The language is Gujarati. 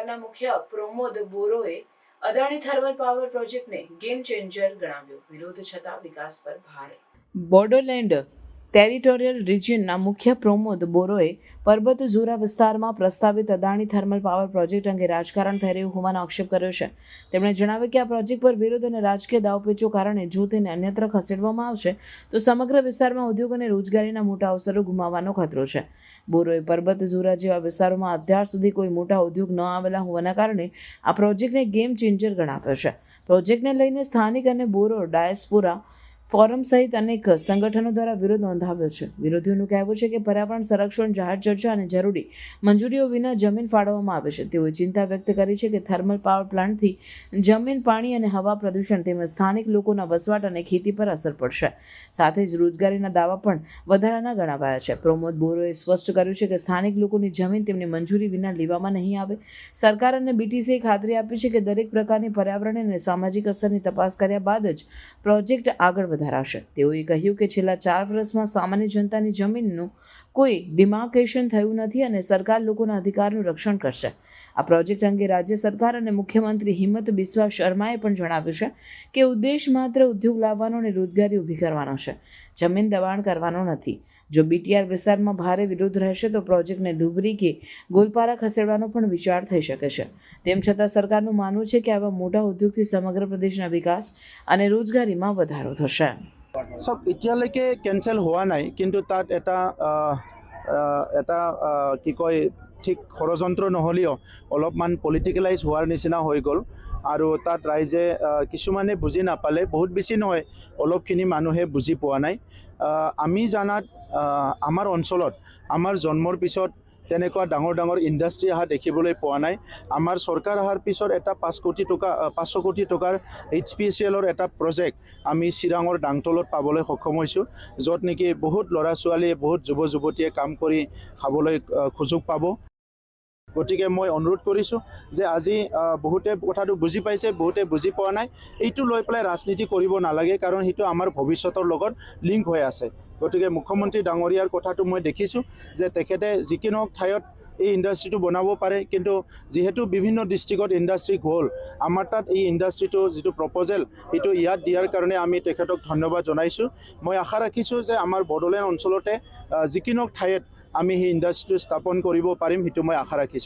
પરિવારના મુખ્ય પ્રમોદ બોરોએ અદાણી થર્મલ પાવર પ્રોજેક્ટને ગેમ ચેન્જર ગણાવ્યો. વિરોધ છતાં વિકાસ પર ભાર. બોડોલેન્ડ ટેરિટોરિયલ રિજિયનના મુખ્ય પ્રમોદ બોરોએ પર્વત ઝુરા વિસ્તારમાં પ્રસ્તાવિત અદાણી થર્મલ પાવર પ્રોજેક્ટ અંગે રાજકારણ થઈ હોવાનો આક્ષેપ કર્યો છે. તેમણે જણાવ્યું કે આ પ્રોજેક્ટ પર વિરોધ અને રાજકીય દાવપેચો કારણે જો તેને અન્યત્ર ખસેડવામાં આવશે, તો સમગ્ર વિસ્તારમાં ઉદ્યોગ અને રોજગારીના મોટા અવસરો ગુમાવવાનો ખતરો છે. બોરોએ પર્વત ઝુરા જેવા વિસ્તારોમાં અત્યાર સુધી કોઈ મોટા ઉદ્યોગ ન આવેલા હોવાના કારણે આ પ્રોજેક્ટને ગેમ ચેન્જર ગણાવ્યો છે. પ્રોજેક્ટને લઈને સ્થાનિક અને બોરો ડાયસ્પોરા ફોરમ સહિત અનેક સંગઠનો દ્વારા વિરોધ નોંધાવ્યો છે. વિરોધીઓનું કહેવું છે કે પર્યાવરણ સંરક્ષણ, જાહેર ચર્ચા અને જરૂરી મંજૂરીઓ વિના જમીન ફાળવવામાં આવે છે. તેઓએ ચિંતા વ્યક્ત કરી છે કે થર્મલ પાવર પ્લાન્ટથી જમીન, પાણી અને હવા પ્રદૂષણ તેમજ સ્થાનિક લોકોના વસવાટ અને ખેતી પર અસર પડશે. સાથે જ રોજગારીના દાવા પણ વધારાના ગણાવાયા છે. પ્રમોદ બોરોએ સ્પષ્ટ કર્યું છે કે સ્થાનિક લોકોની જમીન તેમની મંજૂરી વિના લેવામાં નહીં આવે. સરકાર અને બીટીસીએ ખાતરી આપી છે કે દરેક પ્રકારની પર્યાવરણ અને સામાજિક અસરની તપાસ કર્યા બાદ જ પ્રોજેક્ટ આગળ વધારાશે તેઓએ કહ્યું કે છેલ્લા ચાર વર્ષમાં સામાન્ય જનતાની જમીનનું કોઈ ડિમાર્કેશન થયું નથી અને સરકાર લોકોના અધિકારનું રક્ષણ કરશે. આ પ્રોજેક્ટ અંગે રાજ્ય સરકાર અને મુખ્યમંત્રી હિંમત બિસ્વા શર્માએ પણ જણાવ્યું છે કે ઉદ્દેશ માત્ર ઉદ્યોગ લાવવાનો અને રોજગારી ઊભી કરવાનો છે. જમીન દબાણ કરવાનો નથી. જો બીટીઆર વિસ્તારમાં ભારે વિરોધ રહેશે તો પ્રોજેક્ટને ધુબરી કે ગોલપારા ખસેડવાનો પણ વિચાર થઈ શકે છે. તેમ છતાં સરકારનું માનવું છે કે આવા મોટા ઉદ્યોગથી સમગ્ર પ્રદેશના વિકાસ અને રોજગારીમાં વધારો થશે. চব এতিয়ালৈকে কেঞ্চেল হোৱা নাই কিন্তু তাত এটা এটা কি কয় ঠিক ষড়যন্ত্ৰ নহ'লেও অলপমান পলিটিকেলাইজ হোৱাৰ নিচিনা হৈ গ'ল। আৰু তাত ৰাইজে কিছুমানে বুজি নাপালে বহুত বেছি নহয় অলপখিনি মানুহে বুজি পোৱা নাই। আমি জানাত আমাৰ অঞ্চলত আমাৰ জন্মৰ পিছত তেনেকুৱা ডাঙৰ ডাঙৰ ইণ্ডাষ্ট্ৰী অহা দেখিবলৈ পোৱা নাই। আমাৰ চৰকাৰ অহাৰ পিছত এটা পাঁচ কোটি টকা পাঁচশ কোটি টকাৰ এইচ পি চি এলৰ এটা প্ৰজেক্ট আমি চিৰাঙৰ ডাংতলত পাবলৈ সক্ষম হৈছোঁ য'ত নেকি বহুত ল'ৰা ছোৱালীয়ে বহুত যুৱ যুৱতীয়ে কাম কৰি খাবলৈ সুযোগ পাব। গতিকে মই অনুৰোধ কৰিছোঁ যে আজি বহুতে কথাটো বুজি পাইছে বহুতে বুজি পোৱা নাই। এইটো লৈ পেলাই ৰাজনীতি কৰিব নালাগে কাৰণ সেইটো আমাৰ ভৱিষ্যতৰ লগত লিংক হৈ আছে। গতিকে মুখ্যমন্ত্ৰী ডাঙৰীয়াৰ কথাটো মই দেখিছোঁ যে তেখেতে যিকোনো ঠাইত এই ইণ্ডাষ্ট্ৰিটো বনাব পাৰে কিন্তু যিহেতু বিভিন্ন ডিষ্ট্ৰিক্টত ইণ্ডাষ্ট্ৰি গ'ল আমাৰ তাত এই ইণ্ডাষ্ট্ৰিটো যিটো প্ৰপ'জেল সেইটো ইয়াত দিয়াৰ কাৰণে আমি তেখেতক ধন্যবাদ জনাইছোঁ। মই আশা ৰাখিছোঁ যে আমাৰ বড়োলেণ্ড অঞ্চলতে যিকোনো ঠাইত আমি সেই ইণ্ডাষ্ট্ৰিটো স্থাপন কৰিব পাৰিম সেইটো মই আশা ৰাখিছোঁ।